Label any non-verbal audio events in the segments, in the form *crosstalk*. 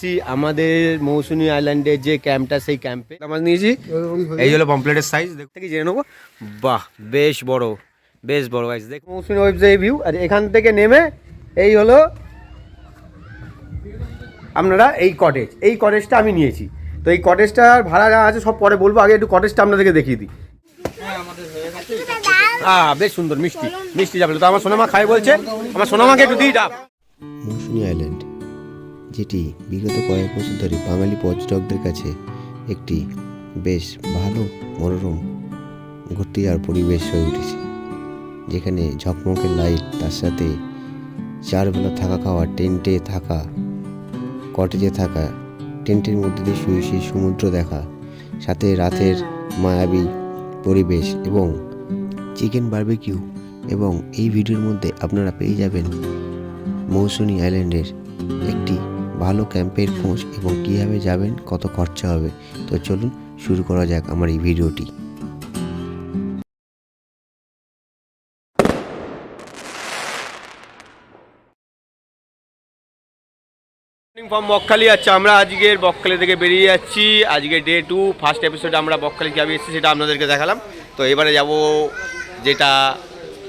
এসছি আমাদের মৌসুমী আইল্যান্ডের যে ক্যাম্পটা সেই ক্যাম্পে। মাছ নিয়েছি। এই হলো পমপ্লেটের সাইজ দেখতে কি জেনে নেব। বাহ বেশ বড় বেশ বড় গাইজ দেখ মৌসুমী ওয়েবসাইট ভিউ আর এখান থেকে নেমে এই হলো আপনারা এই কটেজ এই কটেজটা আমি নিয়েছি। তো এই কটেজটার ভাড়া যা আছে সব পরে বলব আগে একটু কটেজটা আপনাদেরকে দেখিয়ে দিই। হ্যাঁ বেশ সুন্দর মিষ্টি মিষ্টি যাবে তো আমার সোনামা খাই বলছে আমার সোনামাকে একটু দিই ডাব মৌসুমী আইল্যান্ড যেটি বিগত কয়েক বছর ধরে বাঙালি পর্যটকদের কাছে একটি বেশ ভালো মনোরম ঘুরতে যাওয়ার পরিবেশ হয়ে উঠেছে, যেখানে ঝকমকে লাইট, তার সাথে চারবেলা থাকা খাওয়া, টেন্টে থাকা, কটেজে থাকা, টেন্টের মধ্যে দিয়ে শুয়ে শুয়ে সমুদ্র দেখা, সাথে রাতের মায়াবী পরিবেশ এবং চিকেন বারবিকিউ এবং এই ভিডিওর মধ্যে আপনারা পেয়ে যাবেন মৌসুনি আইল্যান্ডের একটি ভালো ক্যাম্পের খোঁজ এবং কীভাবে যাবেন কত খরচা হবে। তো চলুন শুরু করা যাক আমার এই ভিডিওটি। ফ্রম বকখালি আচ্ছা আমরা আজকের বকখালি থেকে বেরিয়ে যাচ্ছি। আজকে ডে টু ফার্স্ট এপিসোডে আমরা বকখালি কীভাবে এসেছি সেটা আপনাদেরকে দেখালাম। তো এবারে যাব যেটা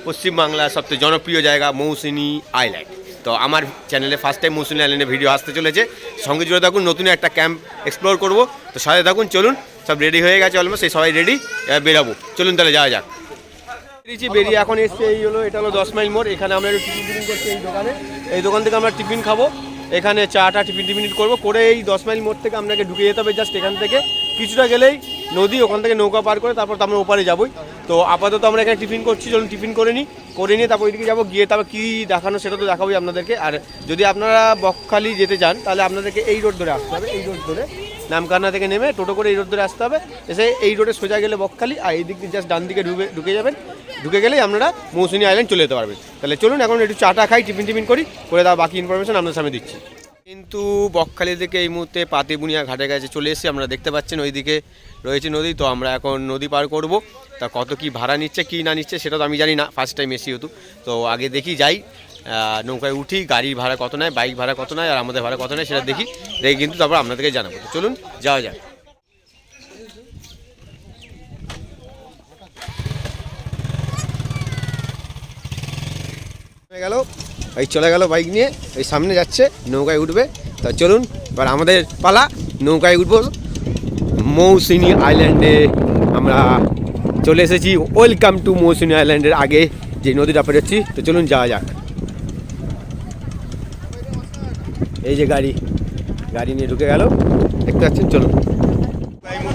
পশ্চিমবাংলার সবচেয়ে জনপ্রিয় জায়গা মৌসুনি আইল্যান্ড তো আমার চ্যানেলে ফার্স্ট টাইম মৌসুনি আইল্যান্ডের ভিডিও আসতে চলেছে। সঙ্গে জুড়ে থাকুন, নতুন একটা ক্যাম্প এক্সপ্লোর করব। তো সাথে থাকুন, চলুন, সব রেডি হয়ে গেছে অলমোস্ট সেই সবাই রেডি বেরাবো। চলুন তাহলে, যাওয়া যাক। বেরিয়েছি, বেরিয়ে এখন এসছে, এই হলো, এটা হলো দশ মাইল মোড়। এখানে আমরা একটু টিফিন টিফিন করছি এই দোকানে। এই দোকান থেকে আমরা টিফিন খাব। এখানে চাটা টিফিন টিফিন করব। করে এই দশ মাইল মোড় থেকে আপনাকে ঢুকে যেতে হবে জাস্ট এখান থেকে। কিছুটা গেলেই নদী, ওখান থেকে নৌকা পার করে তারপর আমরা ওপারে যাবোই। তো আপাতত আমরা এখানে টিফিন করছি, চলুন টিফিন করে নিই। করে নিয়ে তারপর ওইদিকে যাব, গিয়ে তারপর কী দেখানো সেটা তো দেখাবোই আপনাদেরকে। আর যদি আপনারা বকখালি যেতে চান, তাহলে আপনাদেরকে এই রোড ধরে আসতে হবে, এই রোড ধরে নামকান্না থেকে নেমে টোটো করে এই রোড ধরে আসতে হবে। এসে এই রোডে সোজা গেলে বকখালি, আর এই দিক দিয়ে জাস্ট ডান দিকে ঢুকে ঢুকে যাবেন। ঢুকে গেলেই আপনারা মৌসুনি আইল্যান্ড চলে যেতে পারবেন। তাহলে চলুন, এখন একটু চাটা খাই, টিফিন টিফিন করি, করে তার বাকি ইনফরমেশন আপনাদের সামনে দিচ্ছি। কিন্তু বকখালি থেকে এই মুহূর্তে পাতিবুনিয়া ঘাটে কাছে চলে এসেছি আমরা দেখতে পাচ্ছেন ওইদিকে রয়েছে নদী, তো আমরা এখন নদী পার করব। তা কত কি ভাড়া নিচ্ছে, কি না নিচ্ছে সেটা তো আমি জানি না ফার্স্ট টাইম এসি হতো তো আগে দেখি যাই নৌকায় উঠি গাড়ির ভাড়া কত নেয় বাইক ভাড়া কত নেয়, আর আমাদের ভাড়া কত নেয় সেটা দেখি দেখি কিন্তু তারপর আপনাদেরকে জানাব। চলুন, যাওয়া যাক। গেল। এই চলে গেল বাইক নিয়ে, এই সামনে যাচ্ছে, নৌকায় উঠবে। তা চলুন, এবার আমাদের পালা, নৌকায় উঠবো। মৌসুনি আইল্যান্ডে আমরা চলে এসেছি। ওয়েলকাম টু মৌসুনি আইল্যান্ডের আগে যে নদীটা পেরোচ্ছি। তো চলুন, যাওয়া যাক। এই যে গাড়ি গাড়ি নিয়ে ঢুকে গেল। দেখতে পাচ্ছেন? চলুন।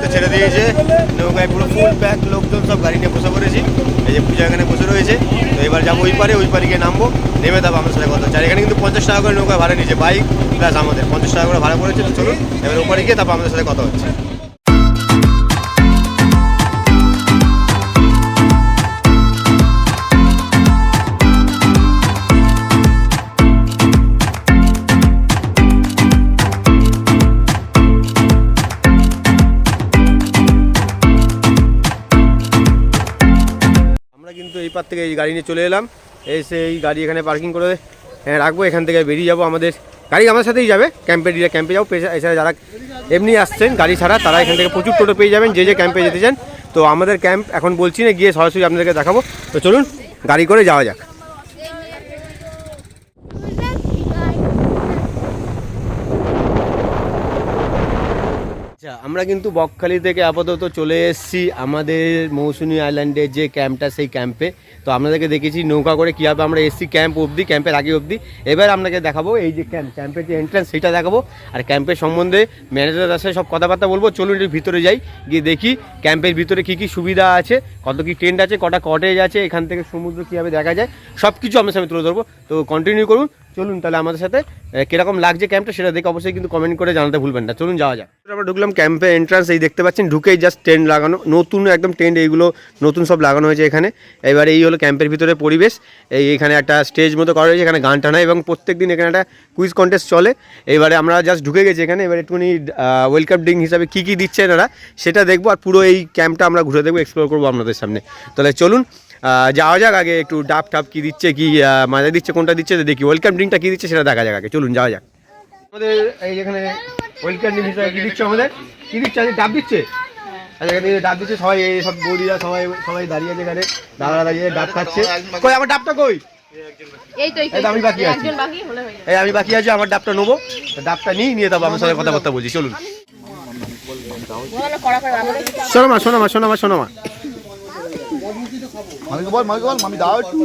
মুহূর্তে ছেড়ে দিয়েছে। নৌকায় পুরো ফুল প্যাক লোকজন সব গাড়ি নিয়ে বসে পড়েছি। এই যে পূজা এখানে বসে রয়েছে। তো এবার যাব ওই পারে ওই পারে গিয়ে নামবো। নেমে তারপর আমার সাথে কথা হচ্ছে। আর এখানে কিন্তু পঞ্চাশ টাকা করে নৌকা ভাড়া নিয়েছে। বাইক প্লাস আমাদের। পঞ্চাশ টাকা করে ভাড়া পড়েছে, তো চলুন, এবার ওপারে গিয়ে তারপর আমাদের সাথে কথা হচ্ছে। আমরা কিন্তু এই পার থেকে এই গাড়ি নিয়ে চলে এলাম। এসে এই গাড়ি এখানে পার্কিং করে রাখব, এখান থেকে বেরিয়ে যাব আমাদের। গাড়ি আমার সাথেই যাবে ক্যাম্পে দিয়ে ক্যাম্পে যাব। এছাড়া যারা এমনি আসছেন, গাড়ি ছাড়া, তারা এখান থেকে প্রচুর টোটো পেয়ে যাবেন, যে যে ক্যাম্পে যেতে চান। তো আমাদের ক্যাম্প এখন বলছি না, গিয়ে সরাসরি আপনাদেরকে দেখাবো। তো চলুন, গাড়ি করে যাওয়া যাক। আচ্ছা আমরা কিন্তু বকখালি থেকে আপাতত চলে এসেছি আমাদের মৌসুমী আইল্যান্ডের যে ক্যাম্পটা, সেই ক্যাম্পে। তো আপনাদেরকে দেখেছি নৌকা করে কীভাবে আমরা এসেছি ক্যাম্প অবধি, ক্যাম্পের আগে অবধি। এবার আপনাকে দেখাবো এই যে ক্যাম্প, ক্যাম্পের যে এন্ট্রান্স সেটা দেখাবো। আর ক্যাম্পের সম্বন্ধে ম্যানেজার আসে সব কথাবার্তা বলব। চলুন একটু ভিতরে যাই, গিয়ে দেখি ক্যাম্পের ভিতরে কী কী সুবিধা আছে, কত কী টেন্ট আছে, কটা কটেজ আছে, এখান থেকে সমুদ্র কীভাবে দেখা যায় সব কিছু আপনার সামনে তুলে ধরবো। তো কন্টিনিউ করুন চলুন তাহলে আমাদের সাথে কীরকম লাগছে ক্যাম্পটা সেটা দেখে অবশ্যই কিন্তু কমেন্ট করে জানাতে ভুলবেন না। চলুন যাওয়া যাক। আমরা ঢুকলাম ক্যাম্পে এন্ট্রান্স এই দেখতে পাচ্ছেন, ঢুকেই জাস্ট টেন্ট লাগানো, নতুন একদম টেন্ট এইগুলো নতুন সব লাগানো হয়েছে এখানে। এবার এই হলো ক্যাম্পের ভিতরে পরিবেশ, এই এখানে একটা স্টেজ মতো করা হয়েছে, এখানে গান টানা এবং প্রত্যেক দিন এখানে একটা কুইজ কন্টেস্ট চলে। এবারে আমরা জাস্ট ঢুকে গেছি এখানে, এবার একটুখানি ওয়েলকাম ড্রিঙ্ক হিসাবে কী কী দিচ্ছে এনারা সেটা দেখব আর পুরো এই ক্যাম্পটা আমরা ঘুরে দেখব এক্সপ্লোর করব আপনাদের সামনে। তাহলে চলুন যাওয়া যাক আগে একটু ডাব টাব কী দিচ্ছে কি মাজা দিচ্ছে কোনটা দিচ্ছে দেখি। ওয়েলকাম ড্রিঙ্কটা কী দিচ্ছে সেটা দেখা যাক আগে। চলুন যাওয়া যাক। আমাদের এই যেখানে ওয়েলকাম হিসেবে কি দিচ্ছে আমাদের? কি দিচ্ছে? আজকে ডাব দিচ্ছে? আচ্ছা এখানে ডাব দিচ্ছে সবাই এই সব বৌদিরা সবাই সবাই দাঁড়িয়ে আছে এখানে। দাদা দাঁড়িয়ে ডাব খাচ্ছে। কই আমার ডাবটা কই? আমি বাকি আছি। একজন বাকি হলে যাবে। এই আমি বাকি আছি আমার ডাবটা নেব। ডাবটা নিই নিয়ে তারপর আমার সাথে কথাবার্তা বলছি চলুন। শোনো মা শোনো মা শোনো মা শোনো মা। মামিকে বল মামিকে বল, মামি দাও একটু।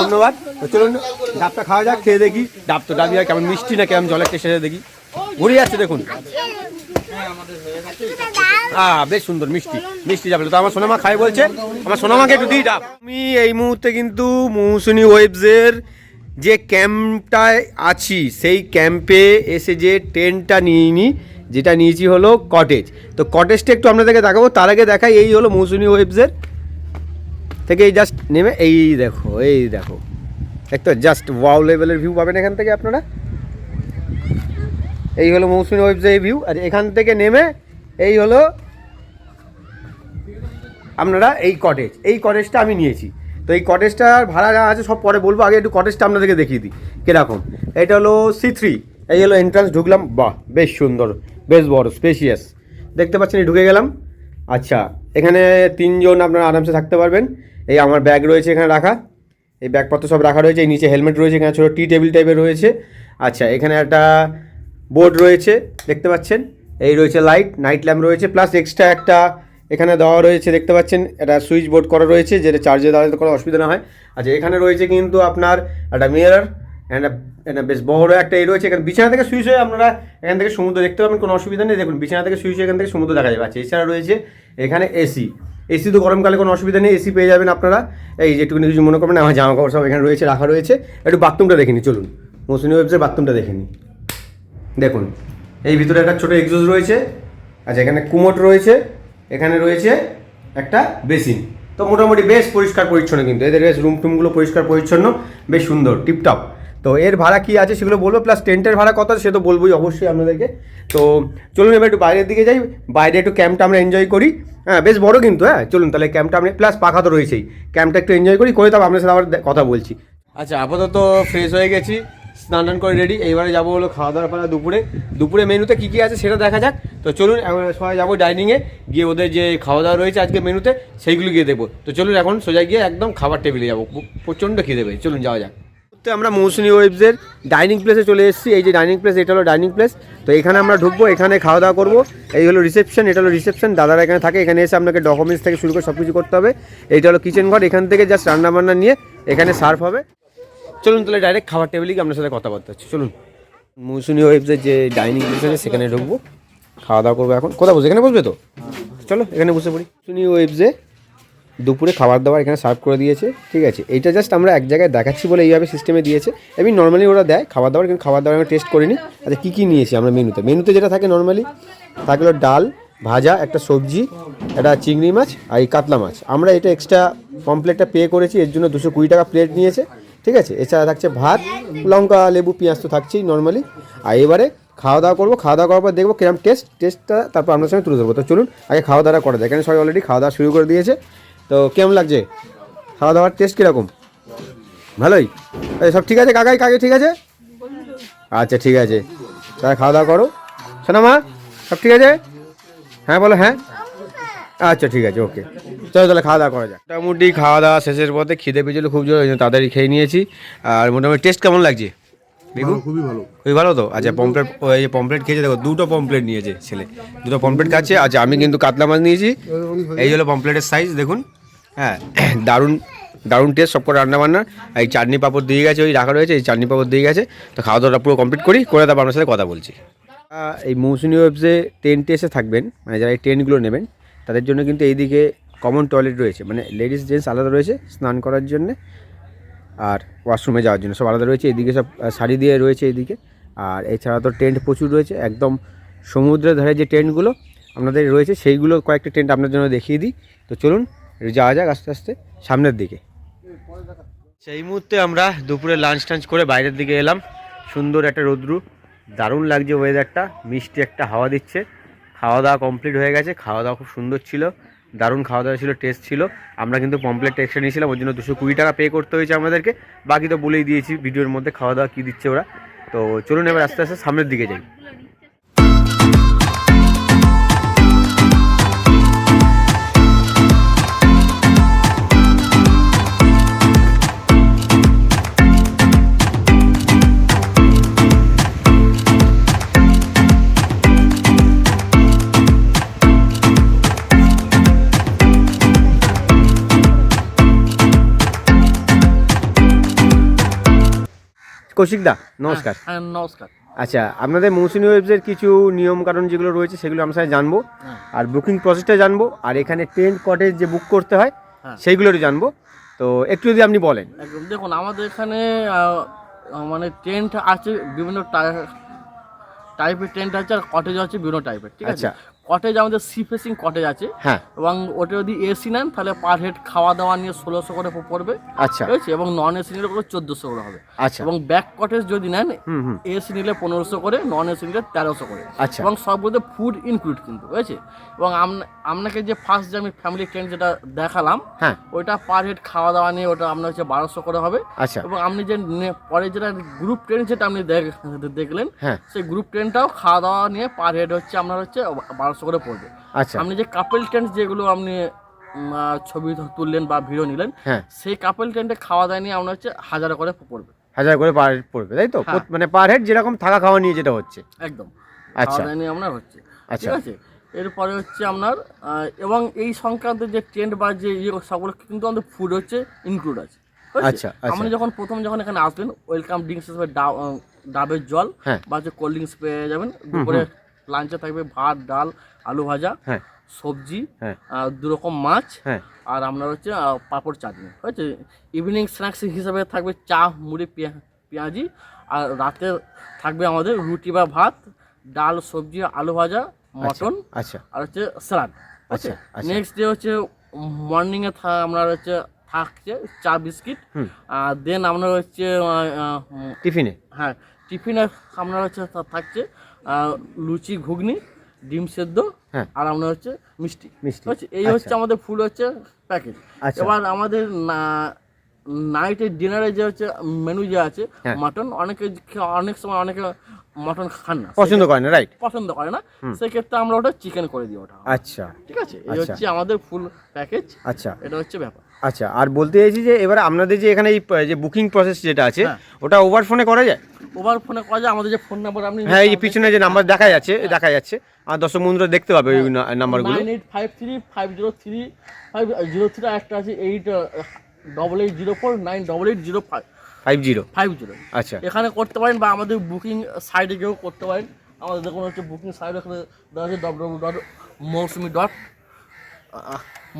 ধন্যবাদ। চলুন, ডাবটা খাওয়া যাক, খেয়ে দেখি। ডাব তো ডাবি হয়, কেমন মিষ্টি না কেমন জলের টেস্ট দেখি। ঘুরে যাচ্ছে দেখুন। আহ বেশ সুন্দর মিষ্টি মিষ্টি যাবে তো আমার সোনামা খাই বলছে, আমার সোনামাকে একটু দিই ডাব। আমি এই মুহূর্তে কিন্তু মৌসুমি ওয়েবসের যে ক্যাম্পটায় আছি, সেই ক্যাম্পে এসে যে টেন্টটা নিইনি যেটা নিয়েছি হলো কটেজ তো কটেজটা একটু আপনাদেরকে দেখাবো। তার আগে দেখাই, এই হলো মৌসুমি ওয়েবসের থেকে এই জাস্ট নেমে, এই দেখো এই দেখো। একটা জাস্ট ওয়াও লেভেলের ভিউ পাবেন এখান থেকে আপনারা। এই হলো মৌসুমী ওয়েবসাইট ভিউ আর এখান থেকে নেমে, এই হলো আপনারা এই কটেজ এই কটেজটা আমি নিয়েছি। তো এই কটেজটার ভাড়া যা আছে, সব পরে বলব। আগে একটু কটেজটা আপনাদেরকে দেখিয়ে দিই। কীরকম? এটা হলো সি থ্রি এই হলো এন্ট্রান্স ঢুকলাম। বাহ, বেশ সুন্দর। বেশ বড় স্পেশিয়াস দেখতে পাচ্ছেন ঢুকে গেলাম। আচ্ছা এখানে তিনজন আপনারা আরামসে থাকতে পারবেন। এই আমার ব্যাগ রয়েছে এখানে রাখা। এই ব্যাগপত্র সব রাখা রয়েছে। এই নিচে হেলমেট রয়েছে, এখানে ছোটো টি টেবিল টাইপের রয়েছে। আচ্ছা এখানে একটা বোর্ড রয়েছে, দেখতে পাচ্ছেন। এই রয়েছে লাইট নাইট ল্যাম্প রয়েছে। প্লাস এক্সট্রা একটা এখানে দেওয়া রয়েছে, দেখতে পাচ্ছেন। একটা সুইচ বোর্ড করা রয়েছে, যেটা চার্জে দাঁড়াতে কোনো অসুবিধা না হয়। আচ্ছা এখানে রয়েছে কিন্তু আপনার একটা মিরর একটা বেশ বড় একটা এই রয়েছে, এখানে বিছানা থেকে সুইচ হয়ে আপনারা এখান থেকে সমুদ্র দেখতে পাবেন, কোনো অসুবিধা নেই। দেখুন, বিছানা থেকে সুইচ এখান থেকে সমুদ্র দেখা যাবে আচ্ছা এছাড়া রয়েছে এখানে এসি। এসি তো গরমকালে কোনো অসুবিধা নেই, এসি পেয়ে যাবেন আপনারা। এই যেটুকুনি কিছু মনে করবেন আমার জামা কাপড় সব এখানে রয়েছে, রাখা রয়েছে। একটু বাথরুমটা দেখে নিই, চলুন। মৌসুমী ওয়েবসের বাথরুমটা দেখে নিই। দেখুন, এই ভিতরে একটা ছোটো এক্সোজ রয়েছে। আচ্ছা এখানে কুমোট রয়েছে, এখানে রয়েছে একটা বেসিন। তো মোটামুটি বেশ পরিষ্কার পরিচ্ছন্ন কিন্তু, এদের বেশ রুম টুমগুলো পরিষ্কার পরিচ্ছন্ন বেশ সুন্দর, টিপটপ। তো এর ভাড়া কি আছে সেগুলো বলব প্লাস টেন্টের ভাড়া কত আছে সে তো বলবোই অবশ্যই আপনাদেরকে। তো চলুন এবার একটু বাইরের দিকে যাই, বাইরে একটু ক্যাম্পটা আমরা এনজয় করি। হ্যাঁ বেশ বড় কিন্তু হ্যাঁ চলুন তাহলে ক্যাম্পটা আমরা প্লাস পাখা তো রয়েছেই। ক্যাম্পটা একটু এনজয় করি, করে তারপর আপনার সাথে আবার কথা বলছি। আচ্ছা আপাতত ফ্রেশ হয়ে গেছি, স্নান টান করে রেডি এইবারে যাব হলো খাওয়া দাওয়ার পালা দুপুরে। দুপুরে মেনুতে কী কী আছে সেটা দেখা যাক। তো চলুন সবাই যাব ডাইনিংয়ে গিয়ে ওদের যে খাওয়া দাওয়া রয়েছে আজকে মেনুতে সেইগুলো গিয়ে দেবো তো চলুন এখন সোজা গিয়ে একদম খাবার টেবিলে যাব। প্রচণ্ড খিদে পেয়ে, চলুন যাওয়া যাক। তো আমরা মৌসুমি ওয়েবসের ডাইনিং প্লেসে চলে এসেছি। এই যে ডাইনিং প্লেস, এটা হলো ডাইনিং প্লেস। তো এখানে আমরা ঢুকবো, এখানে খাওয়া দাওয়া করব। এই হলো রিসেপশন, এটা হলো রিসেপশন। দাদারা এখানে থাকে, এখানে এসে আপনাকে ডকুমেন্টস থেকে শুরু করে সব কিছু করতে হবে। এইটা হলো কিচেন ঘর, এখান থেকে জাস্ট রান্না বান্না নিয়ে এখানে সার্ভ হবে। চলুন তাহলে ডাইরেক্ট খাবার টেবিলে গিয়ে আপনার সাথে কথা কথাবার্তা হচ্ছে চলুন। মৌসুমি ওয়েবসের যে ডাইনিং প্লেস আছে, সেখানে ঢুকবো। খাওয়া দাওয়া করব এখন। কোথায় বসে এখানে বসবে তো? চলো, এখানে বসে পড়ি। মৌসুমি ওয়েবসে দুপুরে খাবার দাবার এখানে সার্ভ করে দিয়েছে, ঠিক আছে? এইটা জাস্ট আমরা এক জায়গায় দেখাচ্ছি বলে এইভাবে সিস্টেমে দিয়েছে। এমনি নর্মালি ওরা দেয় খাবার দাবার কিন্তু খাবার দাবার আমরা টেস্ট করিনি। আচ্ছা কী কী নিয়েছি আমরা মেনুতে? মেনুতে যেটা থাকে নর্মালি থাকল ডাল, ভাজা, একটা সবজি, একটা চিংড়ি মাছ আর এই কাতলা মাছ। আমরা এটা এক্সট্রা কমপ্লেটটা পে করেছি, এর জন্য দুশো কুড়ি টাকা প্লেট নিয়েছে, ঠিক আছে? এছাড়া থাকছে ভাত, লঙ্কা, লেবু, পেঁয়াজ তো থাকছেই নর্মালি আর এবারে খাওয়া দাওয়া করব খাওয়া দাওয়া করার পর দেখব কিরম টেস্ট টেস্টটা তারপর আপনার সঙ্গে তুলে ধরবো। তো চলুন, আগে খাওয়া দাওয়া করা যায়। এখানে সবাই অলরেডি খাওয়া দাওয়া শুরু করে দিয়েছে। তো কেমন লাগছে? খাওয়া দাওয়ার টেস্ট কীরকম? ভালোই? এই সব ঠিক আছে? কাকাই কাকে ঠিক আছে? আচ্ছা ঠিক আছে। তাহলে খাওয়া দাওয়া করো। শোনা মা সব ঠিক আছে? হ্যাঁ বলো হ্যাঁ? আচ্ছা ঠিক আছে ওকে। চলো তাহলে খাওয়া দাওয়া করা যায় মোটামুটি খাওয়া দাওয়া শেষের পথে খিদে পেয়েছিল খুব জোর তাড়াতাড়ি খেয়ে নিয়েছি। আর মোটামুটি টেস্ট কেমন লাগছে? বিকু খুবই ভালো। খুবই ভালো তো? আচ্ছা পমপ্লেট ওই যে পমপ্লেট খেয়েছে দেখো দুটো পমপ্লেট নিয়েছে ছেলে। দুটো পমপ্লেট খাচ্ছে। আচ্ছা আমি কিন্তু কাতলা মাছ নিয়েছি। এই হলো পমপ্লেটের সাইজ দেখুন। হ্যাঁ *coughs* দারুণ দারুণ টেস্ট সব করে রান্না বান্না এই চাটনি পাঁপড় দিয়ে গেছে, ওই রাখা রয়েছে, এই চাটনি পাঁপড় দিয়ে গেছে। তো খাওয়া দাওয়াটা পুরো কমপ্লিট করি, করে তারপর আপনার সাথে কথা বলছি। এই মৌসুমি ওয়েবসে টেন্টে এসে থাকবেন মানে যারা এই টেন্টগুলো নেবেন, তাদের জন্য কিন্তু এইদিকে কমন টয়লেট রয়েছে। মানে লেডিস জেন্টস আলাদা রয়েছে স্নান করার জন্যে, আর ওয়াশরুমে যাওয়ার জন্য। সব আলাদা রয়েছে এদিকে সব শাড়ি দিয়ে রয়েছে এদিকে আর এছাড়া তো টেন্ট প্রচুর রয়েছে, একদম সমুদ্রের ধারে যে টেন্টগুলো আপনাদের রয়েছে, সেইগুলো কয়েকটা টেন্ট আপনার জন্য দেখিয়ে দিই। তো চলুন যাওয়া যাক আস্তে আস্তে সামনের দিকে। সেই মুহূর্তে আমরা দুপুরে লাঞ্চ টাঞ্চ করে বাইরের দিকে এলাম। সুন্দর একটা রোদ্রু, দারুণ লাগছে ওয়েদারটা মিষ্টি একটা হাওয়া দিচ্ছে। খাওয়া দাওয়া কমপ্লিট হয়ে গেছে খাওয়া দাওয়া খুব সুন্দর ছিল, দারুণ খাওয়া দাওয়া ছিল টেস্ট ছিল। আমরা কিন্তু পমপ্লেট এক্সট্রা নিয়েছিলাম, ওর জন্য দুশো কুড়ি টাকা পে করতে হয়েছে আমাদেরকে। বাকি তো বলেই দিয়েছি, ভিডিওর মধ্যে খাওয়া দাওয়া কী দিচ্ছে ওরা। তো চলুন এবার আস্তে আস্তে সামনের দিকে যাই। কৌশিকদা নমস্কার হ্যাঁ নমস্কার আচ্ছা আপনাদের মৌসুমী ওয়েবসের কিছু নিয়ম কারণ যেগুলো রয়েছে সেগুলো আমার সাথে জানব হ্যাঁ। আর বুকিং প্রসেসটা জানব আর এখানে টেন্ট কটেজ যে বুক করতে হয় হ্যাঁ। সেইগুলোরই জানব তো একটু যদি আপনি বলেন দেখুন আমাদের এখানে মানে টেন্ট আছে বিভিন্ন টাইপের টেন্ট আছে আর কটেজ আছে বিভিন্ন টাইপের ঠিক আছে আচ্ছা। কটেজ আমাদের সি ফেসিং কটেজ আছে। হ্যাঁ। এবং ওটা যদি এসি নেন তাহলে পার হেড খাওয়া দাওয়া নিয়ে ষোলোশো করে পড়বে। আচ্ছা। ঠিক আছে? এবং নন এসি নিলে ওগুলো চোদ্দোশো করে হবে। আচ্ছা। এবং ব্যাক কটেজ যদি নেন এসি নিলে পনেরোশো করে নন এসি নিলে তেরোশো করে। আচ্ছা। এবং সব সবগুলোতে ফুড ইনক্লুড কিন্তু বুঝেছে এবং আপনাকে যে ফার্স্ট যে আমি ফ্যামিলি ট্রেন যেটা দেখালাম হ্যাঁ। ওইটা পার হেড খাওয়া দাওয়া নিয়ে ওটা আপনার হচ্ছে বারোশো করে হবে। আচ্ছা। এবং আপনি যে পরে যেটা গ্রুপ ট্রেন যেটা আপনি দেখলেন হ্যাঁ। সেই গ্রুপ ট্রেনটাও খাওয়া দাওয়া নিয়ে পার হেড হচ্ছে আপনার হচ্ছে বারোশো করে পড়বে। আচ্ছা। আপনি যে কাপেল টেন্ট যেগুলো আপনি ছবি তুললেন বা ভিডিও নিলেন হ্যাঁ। সেই কাপেল টেন্টে খাওয়া দাওয়া নিয়ে আপনার হচ্ছে হাজার করে পড়বে। হাজার করে পার হেড পড়বে তাই তো? হ্যাঁ। মানে পার হেড যেরকম থাকা খাওয়া নিয়ে যেটা হচ্ছে। একদম। আচ্ছা। খাওয়া নিয়ে আপনার হচ্ছে। আচ্ছা। ঠিক আছে? এরপরে হচ্ছে আপনার এবং এই সংক্রান্ত যে টেন্ট বা যে ইয়ে সবগুলো কিন্তু আমাদের ফুড হচ্ছে ইনক্লুড আছে? আচ্ছা, আচ্ছা। আপনি যখন প্রথম যখন এখানে আসবেন ওয়েলকাম ড্রিঙ্কস হিসেবে ডাবের জল হ্যাঁ। বা হচ্ছে কোল্ড ড্রিঙ্কস পেয়ে যাবেন। দুপুরে লাঞ্চে থাকবে ভাত ডাল আলু ভাজা হ্যাঁ। সবজি হ্যাঁ। দু রকম মাছ হ্যাঁ। আর আপনার হচ্ছে পাঁপড় চাটনি হয়েছে ইভিনিং স্ন্যাক্স হিসাবে থাকবে চা মুড়ি পেঁয়াজি আর রাতে থাকবে আমাদের রুটি বা ভাত ডাল সবজি আলু ভাজা মটন আচ্ছা আর হচ্ছে স্যালাড আচ্ছা, আচ্ছা। নেক্সট ডে হচ্ছে মর্নিংয়ে আপনার হচ্ছে থাকছে চা বিস্কিট আর দেন আপনার হচ্ছে টিফিনে? হ্যাঁ টিফিনে আপনার হচ্ছে থাকছে লুচি ঘুগনি ডিম সেদ্ধ হ্যাঁ। আর আমরা হচ্ছে মিষ্টি। মিষ্টি। এই আচ্ছা। হচ্ছে আমাদের ফুল হচ্ছে প্যাকেজ আচ্ছা। এবার আমাদের নাইটের ডিনারে যে হচ্ছে মেনু যে আছে হ্যাঁ। মাটন অনেকে খে- অনেক সময় অনেকে মটন খান না। পছন্দ করে না রাইট পছন্দ করে না। সেক্ষেত্রে আমরা ওটা চিকেন করে দিই ওটা। আচ্ছা। ঠিক আছে? এই আচ্ছা। হচ্ছে আমাদের ফুল প্যাকেজ আচ্ছা। এটা হচ্ছে ব্যাপার। আচ্ছা আর বলতে চাইছি যে এবার আপনাদের যে এখানে এই যে বুকিং প্রসেস যেটা আছে হ্যাঁ। ওটা ওভার ফোনে করা যায়? ওভার ফোনে করা যায় আমাদের যে ফোন নাম্বার আপনি হ্যাঁ এই পিছনে যে নাম্বার দেখা যাচ্ছে দেখা যাচ্ছে। আর দর্শক বন্ধুরা দেখতে পাবে ওই নাম্বারগুলো nine eight five three five zero three five zero three একটা আছে eight double eight zero four nine double eight zero five five zero five zero আচ্ছা। এখানে করতে পারেন বা আমাদের বুকিং সাইটে গিয়েও করতে পারেন। আমাদের দেখুন হচ্ছে বুকিং সাইট এখানে দেওয়া আছে W dot Mousumi dot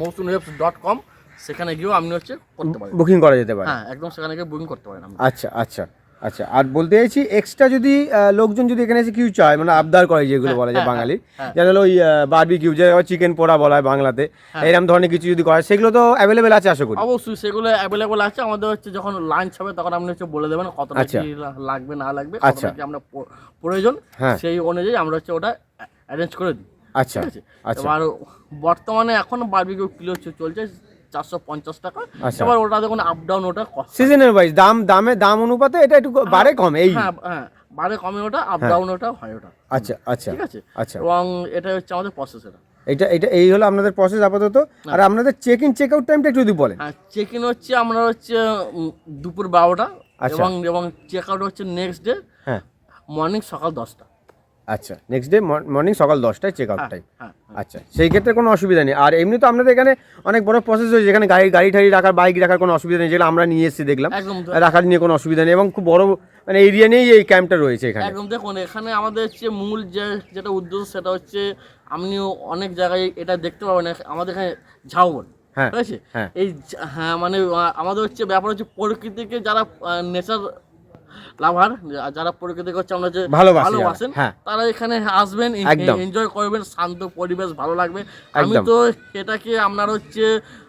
Mousumi dot com সেখানে গিয়েও আপনি হচ্ছে করতে পারেন। বুকিং করা যেতে পারে। হ্যাঁ একদম সেখানে গিয়ে বুকিং করতে পারেন আপনি। আচ্ছা আচ্ছা আচ্ছা। আর বলতে চাইছি এক্সট্রা যদি লোকজন যদি এখানে এসে কিউ চায় মানে আবদার করে যেগুলো বলা যায় হ্যাঁ, বাঙালি হ্যাঁ। যেন হলো ওই বারবি কিউ যে চিকেন পোড়া বলা হয় বাংলাতে হ্যাঁ। এরকম ধরনের কিছু যদি করে সেগুলো তো অ্যাভেলেবেল আছে আশা করি। অবশ্যই সেগুলো অ্যাভেলেবেল আছে। আমাদের হচ্ছে যখন লাঞ্চ হবে তখন আপনি হচ্ছে বলে দেবেন কতটা আচ্ছা। লাগবে না লাগবে আচ্ছা। আমরা প্রয়োজন। হ্যাঁ। সেই অনুযায়ী আমরা হচ্ছে ওটা অ্যারেঞ্জ করে দিই। আচ্ছা আচ্ছা। এবার বর্তমানে এখন বারবিকিউ কিলো চলছে। চারশো পঞ্চাশ টাকা। আচ্ছা। এবার ওটা দেখুন আপ ডাউন ওটা। সিজনের ওয়াইজ দাম দামে দাম অনুপাতে এটা একটু বাড়ে কম এই হ্যাঁ হ্যাঁ বারে কমে ওটা আপ হ্যাঁ। ডাউন ওটা হয় ওটা। আচ্ছা আচ্ছা ঠিক আছে? আচ্ছা। এবং এটা হচ্ছে আমাদের প্রসেস এটা। এটা এটা এই হলো আপনাদের প্রসেস আপাতত। আর আপনাদের চেক ইন চেক আউট টাইমটা একটু যদি বলেন। হ্যাঁ চেক ইন হচ্ছে আমরা হচ্ছে দুপুর বারোটা আচ্ছা। এবং এবং চেক আউট হচ্ছে নেক্সট ডে হ্যাঁ। মর্নিং সকাল দশটা। আচ্ছা নেক্সট ডে মর্নিং সকাল দশটায় চেক আউট টাইম আচ্ছা সেই ক্ষেত্রে কোনো অসুবিধা নেই। আর এমনি তো আপনাদের এখানে অনেক বড় প্রসেস রয়েছে যেখানে গাড়ি গাড়ি ঠাড়ি রাখার বাইক রাখার কোনো অসুবিধা নেই যেগুলো আমরা নিয়ে এসেছি দেখলাম। রাখার নিয়ে কোনো অসুবিধা নেই এবং খুব বড় মানে এরিয়া নিয়েই এই ক্যাম্পটা রয়েছে এখানে। একদম দেখুন এখানে আমাদের হচ্ছে মূল যে যেটা উদ্দেশ্য সেটা হচ্ছে আপনিও অনেক জায়গায় এটা দেখতে পাবেন আমাদের এখানে ঝাউবন হ্যাঁ ঠিক আছে? হ্যাঁ। এই হ্যাঁ মানে আমাদের হচ্ছে ব্যাপার হচ্ছে প্রকৃতিকে যারা নেচার লাভার যারা প্রকৃতি করছে আমরা যে ভালোবাসেন হ্যাঁ। তারা এখানে আসবেন এনজয় করবেন শান্ত পরিবেশ ভালো লাগবে। আমি তো এটাকে আপনার হচ্ছে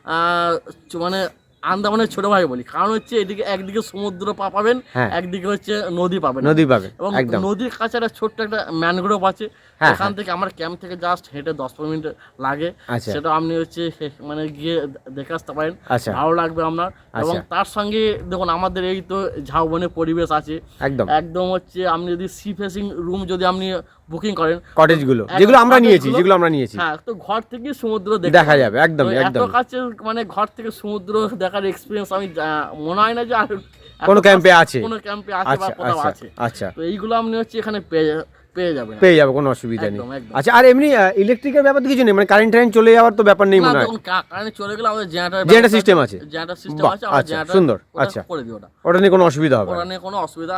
আহ, মানে আন্দামানের ছোট ভাই বলি। কারণ হচ্ছে এদিকে একদিকে সমুদ্র পা পাবেন হ্যাঁ। একদিকে হচ্ছে নদী পাবেন। নদী পাবে এবং নদীর কাছে একটা ছোট্ট একটা ম্যানগ্রোভ আছে। হ্যাঁ, এখান থেকে আমার ক্যাম্প থেকে জাস্ট হেঁটে দশ পনেরো মিনিট লাগে। আচ্ছা। সেটা আপনি হচ্ছে মানে গিয়ে দেখে আসতে পারেন। আচ্ছা। ভালো লাগবে আপনার। এবং আচ্ছা। তার সঙ্গে দেখুন আমাদের এই তো ঝাউবনের পরিবেশ আছে। একদম। একদম হচ্ছে আপনি যদি সি ফেসিং রুম যদি আপনি বুকিং করেন। কটেজগুলো যেগুলো আমরা নিয়েছি যেগুলো আমরা নিয়েছি। হ্যাঁ তো ঘর থেকে সমুদ্র দেখা যাবে, একদম, এত একদম। কাছে মানে ঘর থেকে সমুদ্র দেখার এক্সপিরিয়েন্স আমি মনে হয় না যে আর কোনো ক্যাম্পে আছে। কোনো ক্যাম্পে আছে বা আচ্ছা কোথাও আচ্ছা আছে। আচ্ছা। তো এইগুলো আপনি হচ্ছে এখানে পেয়ে পেয়ে যাবেন পেয়ে যাবে কোনো অসুবিধা নেই। আচ্ছা আর এমনি ইলেকট্রিকের ব্যাপার তো কিছু নেই মানে কারেন্ট টারেন্ট চলে যাওয়ার তো ব্যাপার নেই মনে হয়। কারেন্ট চলে গেলে আমাদের জেনারেটর Generator system আছে? জেনারেটর সিস্টেম আছে আচ্ছা, সুন্দর, আচ্ছা। করে দিই ওটা। ওটা নিয়ে কোনো অসুবিধা হবে ওটা নিয়ে কোনো অসুবিধা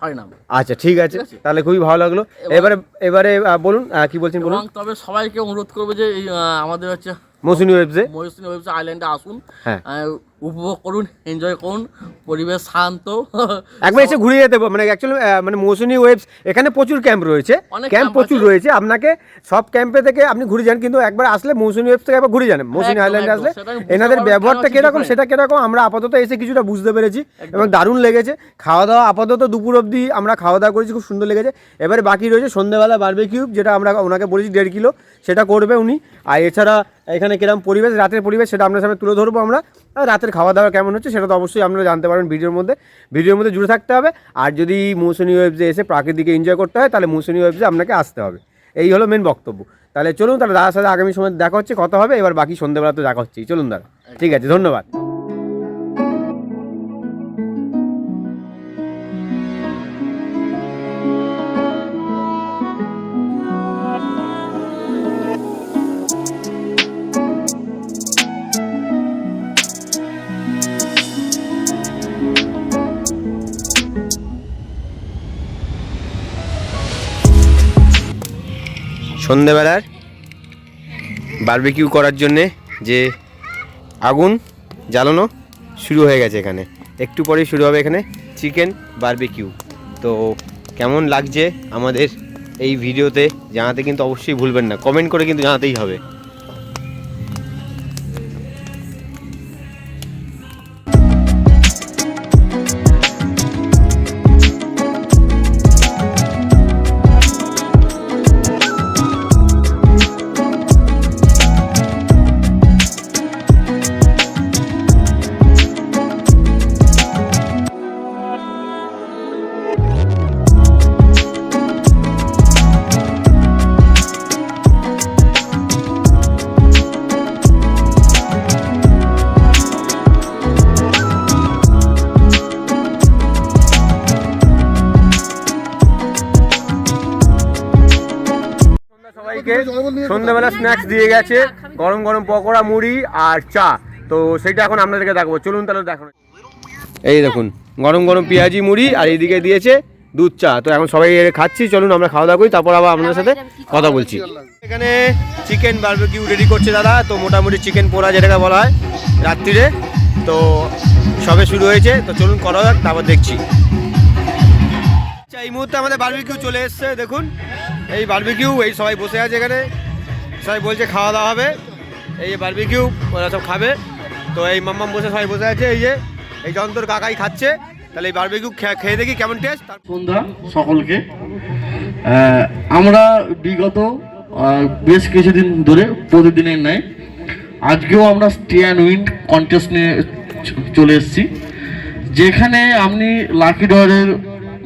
হয় না। আচ্ছা ঠিক আছে তাহলে খুবই ভালো লাগল। এবারে এবারে বলুন কি বলছেন বলুন? তবে সবাইকে অনুরোধ করব যে এই, আমাদের হচ্ছে মৌসুমি ওয়েবসে মহিষিনী ওয়েবসাইট আইল্যান্ডে আসুন হ্যাঁ। উপভোগ করুন এনজয় করুন পরিবেশ শান্ত। একবার এসে ঘুরে যেতে মানে অ্যাকচুয়ালি মানে মৌসুমী ওয়েবস এখানে প্রচুর ক্যাম্প রয়েছে। ক্যাম্প প্রচুর রয়েছে। আপনাকে সব ক্যাম্পে থেকে আপনি ঘুরে যান। কিন্তু একবার আসলে মৌসুমী ওয়েবস থেকে একবার ঘুরে যান। মৌসুমি আইল্যান্ডে আসলে এনাদের ব্যবহারটা কীরকম সেটা কীরকম আমরা আপাতত এসে কিছুটা বুঝতে পেরেছি এবং দারুণ লেগেছে। খাওয়া দাওয়া আপাতত দুপুর অবধি আমরা খাওয়া দাওয়া করেছি খুব সুন্দর লেগেছে। এবারে বাকি রয়েছে সন্ধ্যেবেলা বারবিকিউ যেটা আমরা ওনাকে বলেছি দেড় কিলো সেটা করবে উনি। আর এছাড়া এখানে কিরম পরিবেশ, রাতের পরিবেশ সেটা আপনার সামনে তুলে ধরবো আমরা। রাতের খাওয়া দাওয়া কেমন হচ্ছে সেটা তো অবশ্যই আপনারা জানতে পারবেন ভিডিওর মধ্যে। ভিডিওর মধ্যে জুড়ে থাকতে হবে। আর যদি মৌসুমী ওয়েবসে এসে প্রাকৃতিকে এনজয় করতে হয়, তাহলে মৌসুমী ওয়েবসে আপনাকে আসতে হবে। এই হলো মেন বক্তব্য। তাহলে চলুন, তাহলে দাদার সাথে আগামী সময় দেখা হচ্ছে কত হবে। এবার বাকি সন্ধ্যেবেলা তো দেখা হচ্ছেই। চলুন দাদা। ঠিক আছে, ধন্যবাদ। সন্ধেবেলার বারবিকিউ করার জন্যে যে আগুন জ্বালানো শুরু হয়ে গেছে এখানে। একটু পরেই শুরু হবে এখানে চিকেন বারবিকিউ তো কেমন লাগছে আমাদের এই ভিডিওতে জানাতে কিন্তু অবশ্যই ভুলবেন না। কমেন্ট করে কিন্তু জানাতেই হবে। সন্ধ্যাবেলা স্ন্যাক্স দিয়ে গেছে। গরম গরম পকোড়া, মুড়ি আর চা। তো সেটা এখন আপনাদেরকে দেখাবো। চলুন তাহলে দেখুন এই দেখুন, গরম গরম পেঁয়াজি, মুড়ি আর এইদিকে দিয়েছে দুধ, চা। তো এখন সবাই খাচ্ছি। চলুন আমরা খাওয়া দাওয়া করি, তারপর আবার আপনাদের সাথে কথা বলছি। এখানে চিকেন বারবিকিউ রেডি করছে দাদা। তো মোটামুটি চিকেন পোড়া যেটাকে বলা হয় রাত্রিরে। তো সবে শুরু হয়েছে। তো চলুন করা যাক, তারপর দেখছি। আচ্ছা এই মুহূর্তে আমাদের বারবিকিউ চলে এসছে, দেখুন। এই বারবিকিউ এই সবাই বসে আছে এখানে। সবাই বলছে খাওয়া দাওয়া হবে। এই যে বারবিকিউ ওরা সব খাবে। তো এই মাম্মাম বসে সবাই বসে আছে, এই যে, এই যন্ত্র কাকাই খাচ্ছে। তাহলে এই বারবিকিউ খেয়ে দেখি কেমন টেস্ট সন্ধ্যা সকলকে আমরা বিগত বেশ কিছুদিন ধরে প্রতিদিনের ন্যায়, আজকেও আমরা স্টে অ্যান্ড উইন্ড কন্টেস্ট নিয়ে চলে এসেছি। যেখানে আপনি লাকি ড্রয়ের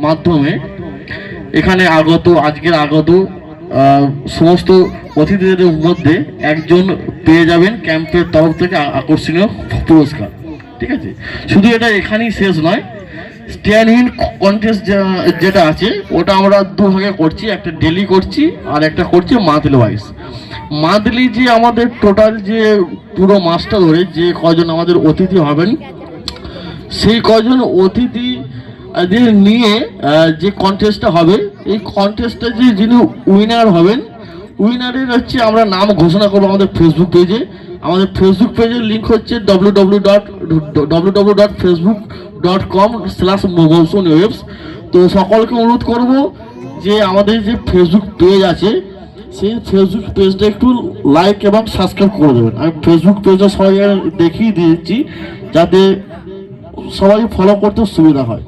মাধ্যমে এখানে আগত, আজকের আগত সমস্ত অতিথিদের মধ্যে একজন পেয়ে যাবেন ক্যাম্পের তরফ থেকে আকর্ষণীয় পুরস্কার। ঠিক আছে? শুধু এটা এখানেই শেষ নয় স্ট্যান্ড ইন কন্টেস্ট যেটা আছে, ওটা আমরা দুভাগে করছি, একটা ডেলি করছি আর একটা করছি মান্থলি ওয়াইজ মান্থলি যে আমাদের টোটাল যে পুরো মাসটা ধরে যে কজন আমাদের অতিথি হবেন, সেই কজন অতিথি নিয়ে যে কন্টেস্টটা হবে এই কন্টেস্টে যে যিনি উইনার হবেন উইনারের হচ্ছে আমরা নাম ঘোষণা করব আমাদের ফেসবুক পেজে আমাদের ফেসবুক পেজের লিঙ্ক হচ্ছে W W dot W W dot Facebook dot com slash ওয়েবস তো সকলকে অনুরোধ করব যে আমাদের যে ফেসবুক পেজ আছে, সেই ফেসবুক পেজটা একটু লাইক এবং সাবস্ক্রাইব করে দেবেন। আমি ফেসবুক পেজটা সবাই দেখিয়ে দিয়েছি যাতে সবাই ফলো করতে সুবিধা হয়।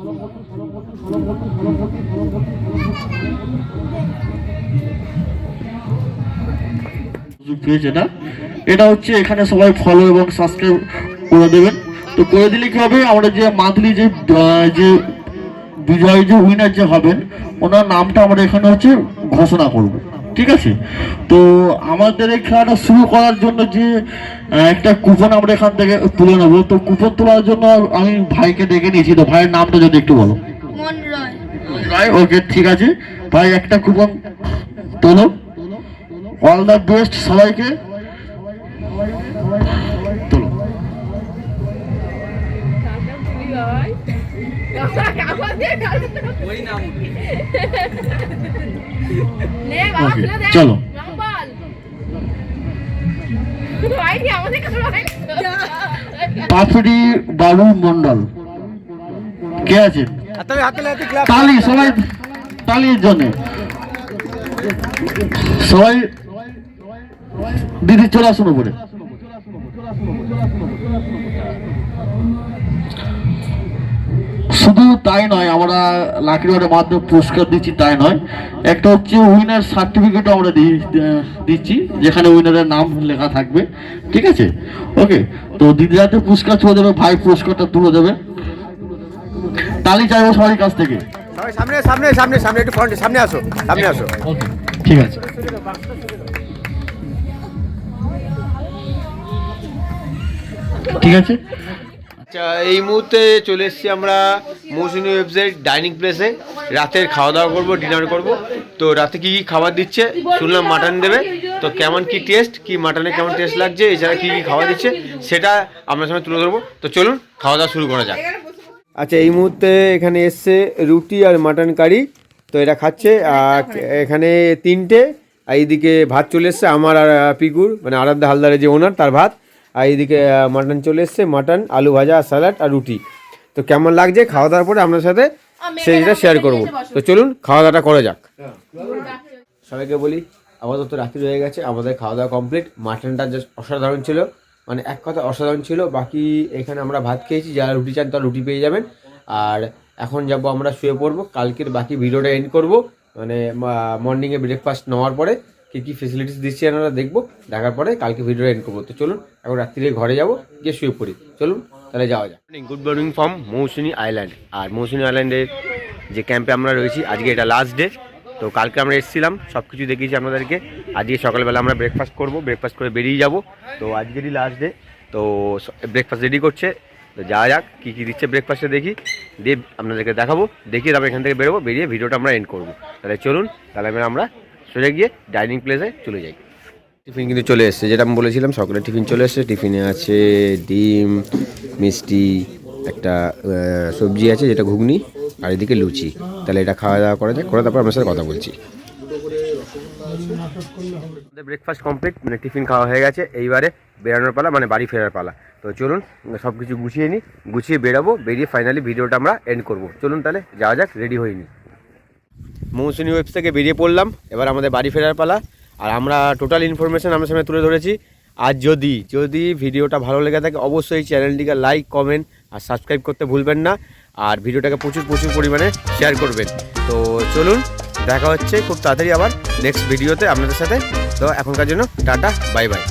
পেজ এটা এটা হচ্ছে এখানে সবাই ফলো এবং সাবস্ক্রাইব করে দেবেন। তো করে দিলে কি হবে? আমরা যে মান্থলি যে যে বিজয় যে উইনার যে হবেন ওনার নামটা আমরা এখানে হচ্ছে ঘোষণা করব। ঠিক আছে? তো আমাদের এই খেলাটা শুরু করার জন্য যে একটা কুপন আমরা এখান থেকে তুলে নেব। তো কুপন তোলার জন্য আমি ভাইকে ডেকে নিয়েছি। তো ভাইয়ের নামটা যদি একটু বলো। ভাই ওকে ঠিক আছে। ভাই একটা কুপন তোলো। অল দ্য বেস্ট সবাইকে। চলো। পাথরি বাবু মন্ডল কে আছেন তালি সবাই তালির জন্য। সবাই দিদি চলে আসুন উপরে। শুধু তাই নয় আমরা লাকিরওয়ারের মাধ্যমে পুরস্কার দিচ্ছি তাই নয়। একটা হচ্ছে উইনার সার্টিফিকেটও আমরা দিচ্ছি যেখানে উইনারের নাম লেখা থাকবে। ঠিক আছে? ওকে তো দিদি হাতে পুরস্কার তুলে দেবে ভাই পুরস্কারটা তুলে দেবে। তালি চাইব সবার কাছ থেকে। সামনে সামনে সামনে সামনে একটু ফ্রন্টে সামনে আসো সামনে আসো। ঠিক আছে। ঠিক আছে? আচ্ছা এই মুহূর্তে চলে এসেছি আমরা মৌসুমি ওয়েবসাইট ডাইনিং প্লেসে রাতের খাওয়া দাওয়া করব ডিনার করব। তো রাতে কী কী খাবার দিচ্ছে? শুনলাম মাটন দেবে। তো কেমন কি টেস্ট কি মাটনে কেমন টেস্ট লাগছে এছাড়া কী কী খাবার দিচ্ছে সেটা আপনার সামনে তুলে ধরবো। তো চলুন খাওয়া দাওয়া শুরু করা যাক। আচ্ছা এই মুহূর্তে এখানে এসছে রুটি আর মাটন কারি তো এটা খাচ্ছে আর এখানে তিনটে। আর এইদিকে ভাত চলে এসছে আমার আর পিকুর মানে আরাধ্যা হালদারের যে ওনার তার ভাত। আর এইদিকে মাটন চলে এসছে মাটন আলু ভাজা স্যালাড আর রুটি। তো কেমন লাগছে? খাওয়া দাওয়ার পরে আপনার সাথে সেইটা শেয়ার করব। তো চলুন খাওয়া দাওয়াটা করা যাক। সবাইকে বলি আপাতত রাত্রি হয়ে গেছে আমাদের খাওয়া দাওয়া কমপ্লিট মাটনটা জাস্ট অসাধারণ ছিল। মানে এক কথা অসাধারণ ছিল। বাকি এখানে আমরা ভাত খেয়েছি যারা রুটি চান তারা রুটি পেয়ে যাবেন। আর এখন যাব আমরা শুয়ে পড়ব। কালকের বাকি ভিডিওটা এন্ড করব। মানে মর্নিংয়ে ব্রেকফাস্ট নেওয়ার পরে। কী কী ফেসিলিটিস দিচ্ছি আমরা দেখব। দেখার পরে কালকে ভিডিওটা এন্ড করব। তো চলুন, এখন রাত্রিরে ঘরে যাব, গিয়ে শুয়ে পড়ি। চলুন, তাহলে যাওয়া যাক। Good morning from Mousuni island আর মৌসুনি আইল্যান্ডের যে ক্যাম্পে আমরা রয়েছি, আজকে এটা লাস্ট ডে তো কালকে আমরা এসেছিলাম সব কিছু দেখিয়েছি আপনাদেরকে। আজকে সকালবেলা আমরা ব্রেকফাস্ট করব ব্রেকফাস্ট করে বেরিয়ে যাব। তো আজকেরই লাস্ট ডে তো ব্রেকফাস্ট রেডি করছে। তো যাওয়া যাক, কী কী দিচ্ছে ব্রেকফাস্টে দেখি। দিয়ে আপনাদেরকে দেখাবো, দেখিয়ে তারপর এখান থেকে বেরোবো, বেরিয়ে ভিডিওটা আমরা এন্ড করব। তাহলে চলুন, তাহলে আমরা সোজা গিয়ে ডাইনিং প্লেসে চলে যাই। টিফিন কিন্তু চলে এসেছে যেটা আমি বলেছিলাম সকালে টিফিন চলে এসেছে। টিফিনে আছে ডিম মিষ্টি একটা সবজি আছে যেটা ঘুগনি আর এদিকে লুচি। তাহলে এটা খাওয়া দাওয়া করা যায় করে তারপর আপনার সাথে কথা বলছি। ব্রেকফাস্ট কমপ্লিট মানে টিফিন খাওয়া হয়ে গেছে। এইবারে বেরানোর পালা মানে বাড়ি ফেরার পালা। তো চলুন সব কিছু গুছিয়ে নিই গুছিয়ে বেরাবো বেরিয়ে ফাইনালি ভিডিওটা আমরা এন্ড করব। চলুন তাহলে যাওয়া যাক রেডি হয়ে নিই মৌসুমি ওয়েবস থেকে বেরিয়ে পড়লাম। এবার আমাদের বাড়ি ফেরার পালা। আর আমরা টোটাল ইনফরমেশন আমার সামনে তুলে ধরেছি। আর যদি যদি ভিডিওটা ভালো লেগে থাকে, অবশ্যই চ্যানেলটিকে লাইক কমেন্ট আর সাবস্ক্রাইব করতে ভুলবেন না। আর ভিডিওটাকে প্রচুর প্রচুর পরিমাণে শেয়ার করবেন। তো চলুন, দেখা হচ্ছে খুব তাড়াতাড়ি আবার নেক্সট ভিডিওতে আপনাদের সাথে। তো এখনকার জন্য টাটা বাই বাই